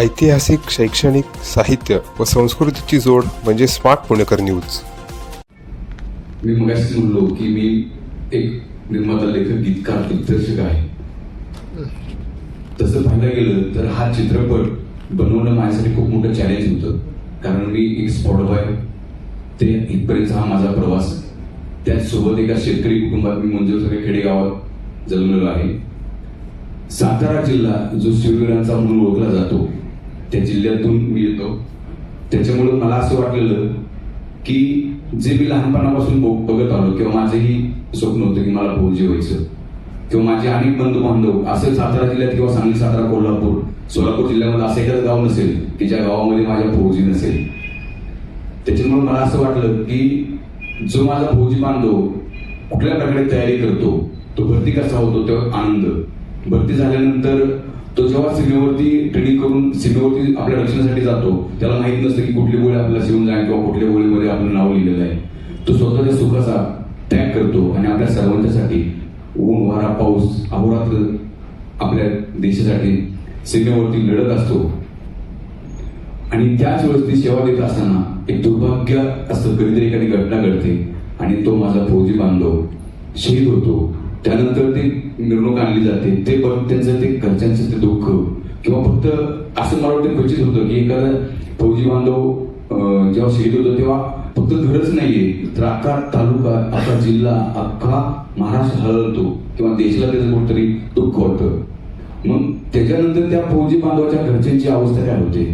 ऐतिहासिक शैक्षणिक साहित्य व संस्कृतीची जोड म्हणजे स्मार्ट पुणेकर न्यूज. मी मगाशीच म्हणलो की मी एक निर्माता लेखक गीतकार दिग्दर्शक आहे. तसं पाहायला गेलं तर हा चित्रपट बनवणं माझ्यासाठी खूप मोठं चॅलेंज होतं. कारण मी एक स्पॉट बॉय ते इथपर्यंत हा माझा प्रवास त्याचसोबत एका शेतकरी कुटुंबात मी मंजूर सगळे खेडेगावात जन्मलेलो आहे. सातारा जिल्हा जो शिववीरांचा म्हणून ओळखला जातो त्या जिल्ह्यातून मी येतो. त्याच्यामुळे मला असं वाटलेलं की जे मी लहानपणापासून बघत आलो किंवा माझंही स्वप्न होतं की मला फौजी व्हायचं किंवा माझे अनेक बंधू बांधव असं सातारा जिल्ह्यात किंवा सांगली सातारा कोल्हापूर सोलापूर जिल्ह्यामध्ये असं एखादं गाव नसेल की ज्या गावामध्ये माझ्या फौजी नसेल. त्याच्यामुळे मला असं वाटलं की जो माझा फौजी बांधव कुठल्या प्रकारे तयारी करतो तो भरती कसा होतो तो आनंद. भरती झाल्यानंतर तो जेव्हा सीमेवरती ट्रेनिंग करून सीमेवरती आपल्या रक्षणासाठी जातो त्याला माहीत नसतं की कुठली गोळी आपल्याला शिवून जाईल किंवा कुठल्या गोळीमध्ये आपलं नाव लिहिलेलं आहे. तो स्वतःच्या सुखाचा त्याग करतो आणि आपल्या सर्वांच्यासाठी ऊन वारा पाऊस अहोरात्र आपल्या देशासाठी सीमेवरती लढत असतो. आणि त्याच वेळेस ती सेवा देत असताना एक दुर्भाग्य असतं कधीतरी एखादी घटना घडते आणि तो माझा फौजी बांधव शहीद होतो. त्यानंतर ती मिरवणूक आणली जाते. ते पण त्यांचं ते घरच्यांचं ते दुःख. किंवा फक्त असं मला वाटतं क्वचित होतं की एखादा फौजी बांधव जेव्हा शहीद होतो तेव्हा फक्त घरच नाहीये. तर अख्खा तालुका अख्खा जिल्हा अख्खा महाराष्ट्र हळतो किंवा देशाला त्याचं कुठतरी दुःख होतं. मग त्याच्यानंतर त्या फौजी बांधवाच्या घरच्यांची अवस्था काय होते?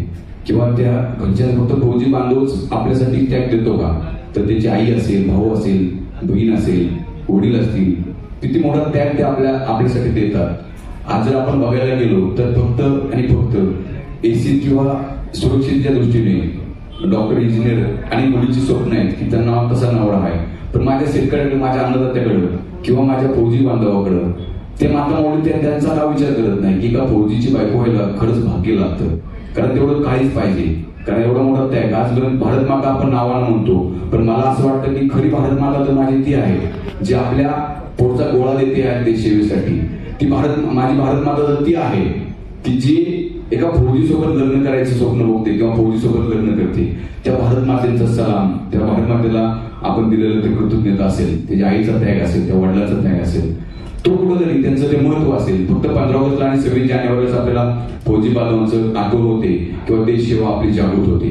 किंवा त्या घरच्या फक्त फौजी बांधवच आपल्यासाठी त्याग देतो का? तर त्याची आई असेल भाऊ असेल बहीण असेल वडील असतील किती मोठा त्याग ते आपल्या आपल्यासाठी देतात. आज जर आपण बघायला गेलो तर फक्त आणि फक्त एसी किंवा सुरक्षेच्या दृष्टीने डॉक्टर इंजिनियर आणि मुलीची स्वप्न आहेत की त्यांना कसा नवरा आहे. पण माझ्या शेतकऱ्याकडे माझ्या अन्नदात्याकडं किंवा माझ्या फौजी बांधवाकडं ते माता मोठी त्यांचा हा विचार करत नाही की का फौजीची बायको व्हायला खरंच भाग्य लागतं? कारण तेवढं काहीच पाहिजे. कारण एवढा मोठा त्याग आज भारत माता आपण नावानं म्हणतो पण मला असं वाटतं की खरी भारत माता तर माझी ती आहे जी आपल्या पुढचा गोळा देते आहे देश सेवेसाठी ती भारत माझी भारत माता जर ती आहे की जी एका फौजीसोबत लग्न करायचं स्वप्न बघते किंवा फौजीसोबत लग्न करते त्या भारत मातेचा सलाम त्या भारत मातेला आपण दिलेलं ते कृतज्ञता असेल त्याच्या आईचा त्याग असेल त्या वडिलाचा त्याग असेल तो कुठंतरी त्यांचं ते महत्त्व असेल. फक्त पंधरा ऑगस्टला आणि सव्वीस जानेवारीला आपल्याला फौजी बांधवांचं आगमन होते किंवा देश सेवा आपली जागृत होते.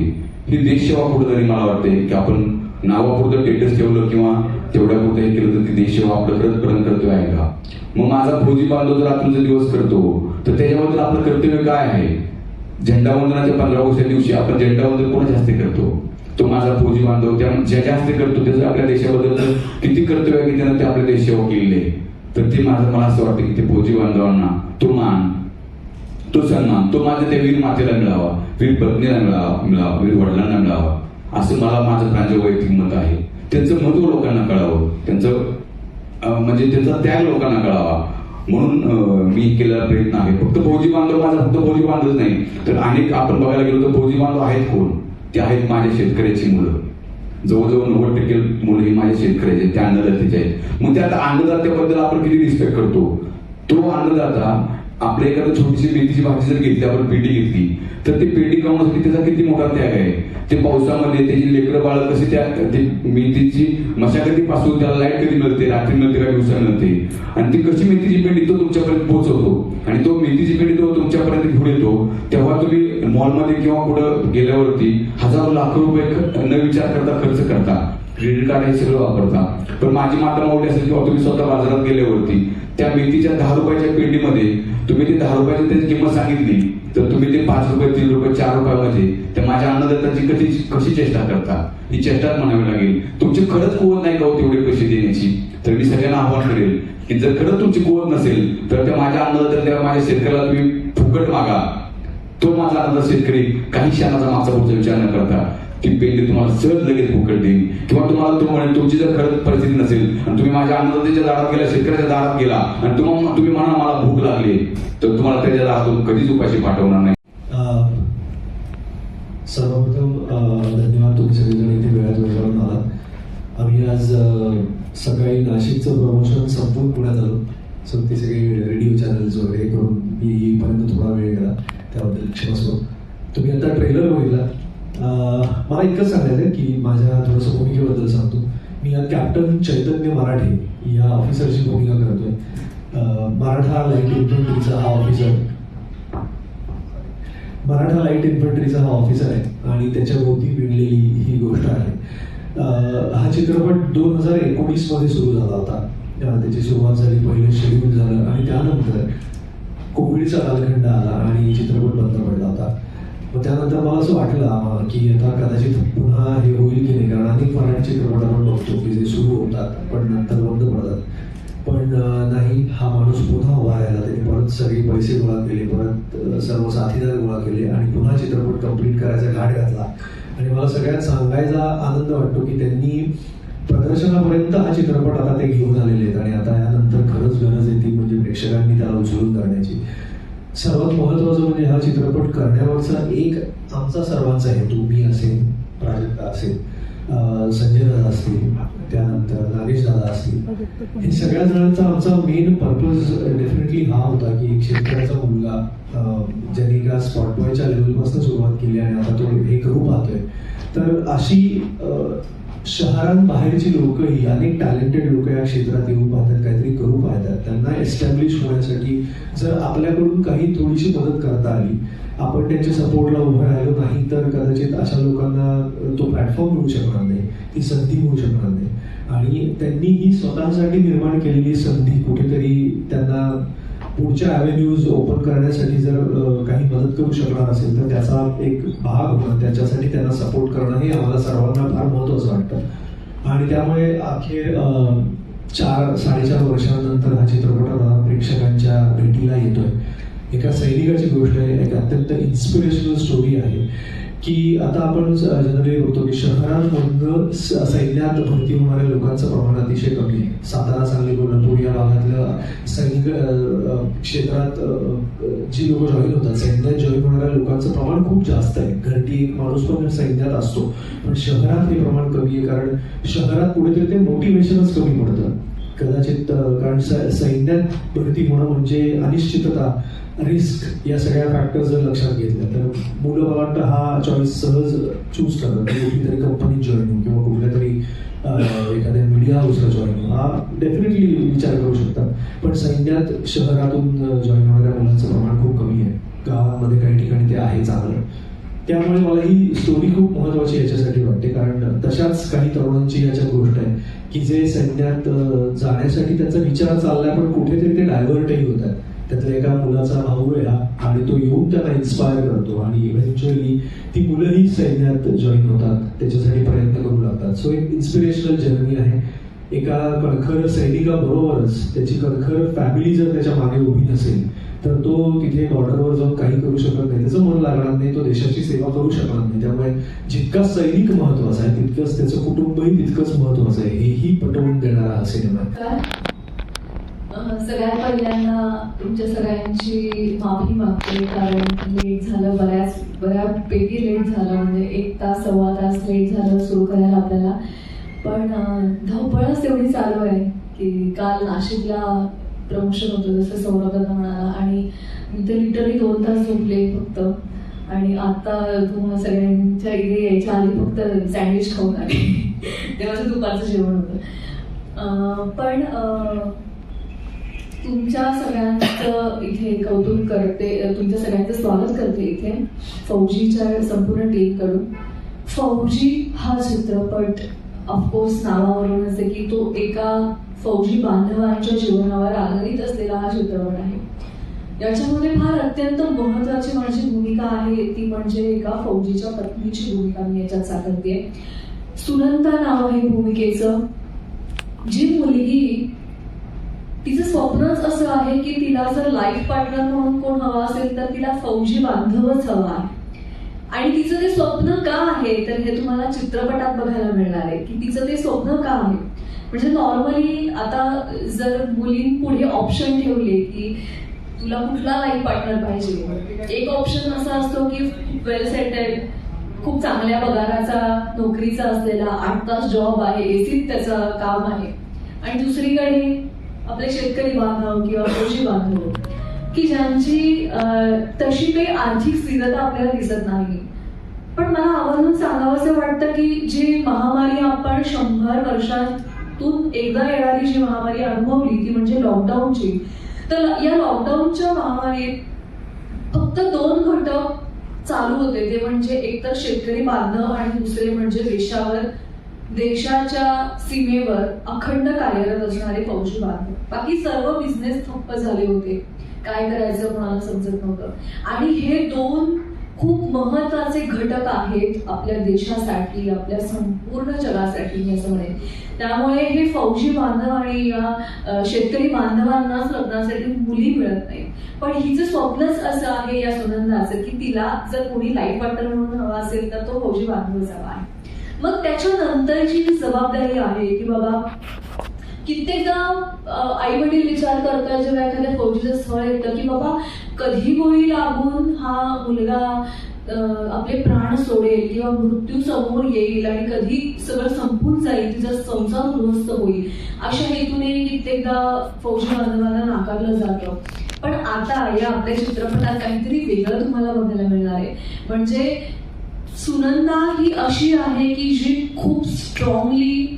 ही देश सेवा कुठंतरी मला वाटते की आपण नावापुरतं टेटस ठेवलं किंवा तेवढ्यापुरतं हे केलं तर ती देश सेवा आपलं खरंच पर्यंत कर्तव्य आहे का? मग माझा फौजी बांधव जर रात्रीचा दिवस करतो तर त्याच्याबद्दल आपलं कर्तव्य काय आहे? झेंडा वंदनाच्या पंधरा ऑगस्टच्या दिवशी आपण झेंडा वंदन कोणाच्या हस्ते करतो? तो माझा फौजी बांधव त्या ज्याच्या हस्ते करतो त्याचं आपल्या देशाबद्दल किती कर्तव्य आहे की त्यानं ते आपल्या देश सेवा केलेली आहे? तर ते माझं मला असं वाटतं की ते फौजी बांधवांना तो मान तो सन्मान तो माझ्या त्या वीर मातेला मिळावा वीर पत्नीला मिळावा मिळावा वीर वडिलांना मिळावा असं मला माझं प्रांजळ वैयक्तिक मत आहे. त्यांचं महत्त्व लोकांना कळावं. त्यांचं म्हणजे त्यांचा त्याग लोकांना कळावा. म्हणून मी केलेला प्रयत्न आहे. फक्त फौजी बांधव माझा फक्त फौजी बांधवच नाही. तर अनेक आपण बघायला गेलो तर फौजी बांधव आहेत कोण? ते आहेत माझ्या शेतकऱ्याची मुलं. जवळजवळ नव्वद टक्के मुलं ही माझ्या शेतकऱ्याचे त्या अन्नदात्याचे आहेत. मग त्या अन्नदात्याबद्दल आपण किती रिस्पेक्ट करतो? तो अन्नदाता आपल्या एखादं छोटीशी मेथीची भाजी जर घेतली आपण पेटी घेतली तर ती पेटी कमवण्यासाठी त्याचा किती मोठा त्याग आहे? ते पावसामध्ये त्याची लेकरं बाळ कशी त्या ते मेथीची मशागतीपासून त्याला लाइट कधी मिळते? रात्री मिळते का दिवसा मिळते? आणि ती कशी मेथीची पेंडी तो तुमच्यापर्यंत पोहोचवतो? आणि तो मेथीची पेंडी तो तुमच्यापर्यंत घेऊन येतो तेव्हा तुम्ही मॉलमध्ये किंवा कुठं गेल्यावरती हजारो लाख रुपये न विचार करता खर्च करता. क्रेडिट कार्ड हे सगळं वापरता. पण माझी माता मोठी असेल किंवा तुम्ही स्वतः बाजारात गेल्यावरती त्या मेथीच्या दहा रुपयाच्या पेंडीमध्ये तुम्ही ती दहा रुपयाची त्याची किंमत सांगितली तर तुम्ही ते पाच रुपये तीन रुपये चार रुपयामध्ये त्या माझ्या अन्नदात्याची कधी कशी चेष्टा करता? ही चेष्टाच म्हणावी लागेल. तुमची खरंच कुवत नाही का हो तेवढे पैसे देण्याची? तर मी सगळ्यांना आव्हान करेल की जर खरंच तुमची कुवत नसेल तर त्या माझ्या अन्नदात्या त्या माझ्या शेतकऱ्याला तुम्ही फुकट मागा. तो माझा अन्नदाता शेतकरी काही क्षणाचा मागचा पुढचा विचार न करता. ती पेंडी तुम्हाला सहज लगेच फुकट देईल किंवा तुम्हाला तो म्हणेल तुमची जर खरंच परिस्थिती नसेल आणि तुम्ही माझ्या अन्नदात्याच्या दारात गेला शेतकऱ्याच्या दारात गेला आणि तुम्हाला तुम्ही म्हणा मला भूक लागली तर तुम्हाला त्याच्या दारातून कधीच उपाशी पाठवणार नाही. सर्वप्रथम धन्यवाद तुम्ही सगळेजण इथे वेळात वेळ आलात. आम्ही आज सकाळी नाशिकचं प्रमोशन संपून पुण्यात आलो. सो ते सगळे रेडिओ चॅनल्स वगैरे करून मी येईपर्यंत थोडा वेळ गेला. त्याबद्दल क्षमस्व तुम्ही आता ट्रेलर बघितला? मला इतकंच सांगायचं आहे की माझ्या थोडंसं भूमिकेबद्दल सांगतो. मी या कॅप्टन चैतन्य मराठे या ऑफिसरची भूमिका करतोय. मराठा लाइट इन्फंट्रीचा हा ऑफिसर मराठा लाइट इन्फंट्रीचा हा ऑफिसर आहे आणि त्याच्या भोवती विणलेली ही गोष्ट आहे. हा चित्रपट दोन हजार एकोणीसमध्ये सुरू झाला होता. त्याची सुरुवात झाली पहिलं शेड्यूल झालं आणि त्यानंतर कोविडचा कालखंड आला आणि चित्रपट बंद पडला होता. मग त्यानंतर मला असं वाटलं की आता कदाचित पुन्हा हे होईल की नाही? कारण अनेक मराठी चित्रपट आपण बघतो की जे सुरू होतात पण नंतर बंद पडतात. पण नाही हा माणूस पुन्हा उभा राहिला. त्याने परत सगळे पैसे गोळा केले परत सर्व साथीदार गोळा केले आणि पुन्हा चित्रपट कंप्लीट करायचा घाट घातला. आणि मला सगळ्यात सांगायचा आनंद वाटतो की त्यांनी प्रदर्शनापर्यंत हा चित्रपट आता ते घेऊन आलेले आहेत. आणि आता यानंतर खरंच गरज येते म्हणजे प्रेक्षकांनी त्याला उचलून करण्याची सर्वात महत्वाचं म्हणजे हा चित्रपट करण्यावरचा एक आमचा सर्वांचा हेतू मी असेल प्राजक्ता असेल संजय दादा असतील त्यानंतर नागेश दादा असतील. हे सगळ्या जणांचा आमचा मेन पर्पज डेफिनेटली हा होता की एक शेतकऱ्याचा मुलगा ज्यांनी का स्पॉट बॉयच्या लेवलपासून सुरुवात केली आणि आता तो हे करू पाहतोय. तर अशी शहरांबाहेरची लोकही अनेक टॅलेंटेड लोक या क्षेत्रात येऊन पाहतात काहीतरी करू पाहतात. त्यांना एस्टॅब्लिश होण्यासाठी जर आपल्याकडून काही थोडीशी मदत करता आली आपण त्यांच्या सपोर्टला उभं राहिलो नाही तर कदाचित अशा लोकांना तो प्लॅटफॉर्म मिळू शकणार नाही ती संधी मिळू शकणार नाही. आणि त्यांनी ही स्वतःसाठी निर्माण केलेली संधी कुठेतरी त्यांना पुढच्या अव्हेन्यूज ओपन करण्यासाठी जर काही मदत करू शकणार असेल तर त्याचा एक भाग होणं त्याच्यासाठी त्यांना सपोर्ट करणं हे आम्हाला सर्वांना फार महत्वाचं वाटतं. आणि त्यामुळे अखेर चार साडेचार वर्षानंतर हा चित्रपट आता प्रेक्षकांच्या भेटीला येतोय. एका सैनिकाची गोष्ट आहे एक अत्यंत इन्स्पिरेशनल स्टोरी आहे. की आता आपण जनरली बघतो की शहरांमधनं स- सैन्यात भरती होणाऱ्या लोकांचं प्रमाण अतिशय कमी आहे. सातारा सांगली कोल्हापूर या भागातल्या सैनिक क्षेत्रात जी लोक जॉईन होतात सैन्यात जॉईन होणाऱ्या लोकांचं प्रमाण खूप जास्त आहे. घरटी एक माणूस पण सैन्यात असतो. पण शहरात हे प्रमाण कमी आहे. कारण शहरात कुठेतरी ते मोटिवेशनच कमी पडतं. कदाचित कारण स- सैन्यात भरती होणं म्हणजे अनिश्चितता रिस्क या सगळ्या फॅक्टर्स जर लक्षात घेतल्या तर मुलं मला वाटतं हा चॉईस सहज चूज करतात. की कुठली तरी कंपनीत जॉईन होऊ किंवा कुठल्या तरी एखाद्या मीडिया हाऊसला जॉईन हा डेफिनेटली विचार करू शकतात. पण सैन्यात शहरातून जॉईन होणाऱ्या मुलांचं प्रमाण खूप कमी आहे. गावामध्ये काही ठिकाणी ते आहे चांगलं. त्यामुळे मला ही स्टोरी खूप महत्वाची याच्यासाठी वाटते. कारण तशाच काही तरुणांची याच्यात गोष्ट आहे. की जे सैन्यात जाण्यासाठी त्यांचा विचार चाललाय पण कुठेतरी ते डायव्हर्टही होत आहेत. त्यातल्या एका मुलाचा भाऊ आहे हा आणि तो येऊन त्यांना इन्स्पायर करतो. आणि इव्हेंच्युअली ती मुलंही सैन्यात जॉईन होतात. त्याच्यासाठी प्रयत्न करू लागतात. सो एक इन्स्पिरेशनल जर्नी आहे. एका कणखर सैनिकाबरोबरच त्याची कणखर फॅमिली जर त्याच्यामागे उभी नसेल तर तो तिथे बॉर्डरवर जाऊन काही करू शकत नाही. त्याचं मन लागणार नाही तो देशाची सेवा करू शकणार नाही. त्यामुळे जितका सैनिक महत्त्वाचा आहे तितकंच त्याचं कुटुंबही तितकंच महत्वाचं आहे. हेही पटवून देणारा हा सिनेमा आहे. सगळ्या सगळ्यात पहिल्यांदा तुमच्या सगळ्यांची माफी मागते कारण लेट झालं बऱ्याच बऱ्यापैकी लेट झालं म्हणजे एक तास सव्वा तास लेट झालं सुरू करायला आपल्याला. पण धावपळच एवढी चालू आहे की काल नाशिकला प्रमोशन होतं जसं सौरभ म्हणाला आणि मी तर लिटरली दोन तास झोपले फक्त. आणि आता तुम्हाला सगळ्यांच्या इथे यायच्या आधी फक्त सँडविच खाऊन आले. ते माझं दुपारचं जेवण होतं. पण तुमच्या सगळ्यांचं इथे कौतुक करते तुमच्या सगळ्यांचं स्वागत करते इथे फौजीच्या संपूर्ण टीमकडून फौजी हा चित्रपट ऑफकोर्स नावावरून असे की तो एका फौजी बांधवांच्या जीवनावर आधारित असलेला हा चित्रपट आहे. याच्यामध्ये फार अत्यंत महत्वाची माझी भूमिका आहे ती म्हणजे एका फौजीच्या पत्नीची भूमिका मी याच्यात साकारते सुनंता नाव आहे भूमिकेचं. जी मुलगी तिचं स्वप्नच असं आहे की तिला जर लाईफ पार्टनर म्हणून कोण हवा असेल तर तिला फौजी बांधवच हवा आहे. आणि तिचं ते स्वप्न का आहे? तर हे तुम्हाला चित्रपटात बघायला मिळणार आहे. की तिचं ते स्वप्न का आहे? म्हणजे नॉर्मली आता जर मुलींपुढे ऑप्शन ठेवले की तुला कुठला लाईफ पार्टनर पाहिजे? एक ऑप्शन असा असतो की वेल सेटेड खूप चांगल्या पगाराचा नोकरीचा असलेला आठ तास जॉब आहे एसीत त्याचं काम आहे. आणि दुसरीकडे आपले शेतकरी बांधव किंवा कृषी बांधव की ज्यांची तशी काही आर्थिक स्थिरता आपल्याला दिसत नाही. पण मला आवर्जून सांगावंसं वाटतं की जी महामारी आपण शंभर वर्षातून एकदा येणारी जी महामारी अनुभवली ती म्हणजे लॉकडाऊनची तर या लॉकडाऊनच्या महामारीत फक्त दोन घटक चालू होते. ते म्हणजे एकतर शेतकरी बांधव आणि दुसरे म्हणजे देशावर देशाच्या सीमेवर अखंड कार्यरत असणारे फौजी बांधव. बाकी सर्व बिझनेस ठप्प झाले होते. काय करायचं कोणाला समजत नव्हतं. आणि हे दोन खूप महत्त्वाचे घटक आहेत आपल्या देशासाठी आपल्या संपूर्ण जगासाठी मी असं म्हणेन. त्यामुळे हे फौजी बांधव आणि या शेतकरी बांधवांना लग्नासाठी मुली मिळत नाही पण हिचं स्वप्नच असं आहे या सुनंदाचं की तिला जर कोणी लाइट वाटर म्हणून हवा असेल तर तो फौजी बांधवच हवा आहे मग त्याच्यानंतरची जी जबाबदारी आहे की बाबा कित्येकदा आई वडील विचार करतात जेव्हा एखाद्या फौजीचं स्थळ येतं की बाबा कधी गोळी लागून हा मुलगा आपले प्राण सोडेल किंवा मृत्यू समोर येईल आणि कधी सगळं संपून जाईल तिचा संसार उद्ध्वस्त होईल अशा हेतूने कित्येकदा फौजी बांधवांना नाकारलं जातं. पण आता या आपल्या चित्रपटात काहीतरी वेगळं तुम्हाला बघायला मिळणार आहे. म्हणजे सुनंदा ही अशी आहे की जी खूप स्ट्रॉंगली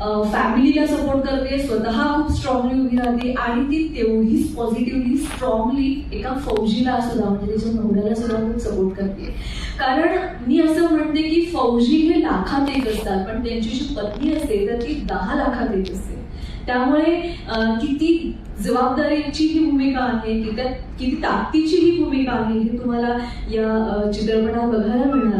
फॅमिलीला सपोर्ट करते स्वतः खूप स्ट्रॉंगली उभी राहते आणि ती तेवढीच पॉझिटिव्हली स्ट्रॉंगली एका फौजीला सुद्धा म्हणजे त्याच्या नवऱ्याला सुद्धा खूप सपोर्ट करते. कारण मी असं म्हणते की फौजी हे लाखात येत असतात पण त्यांची जी पत्नी असते तर ती दहा लाखात येत असते. त्यामुळे किती जबाबदारीची ही भूमिका आहे की किती ताकदीची ही भूमिका आहे हे तुम्हाला या चित्रपटात बघायला मिळणार.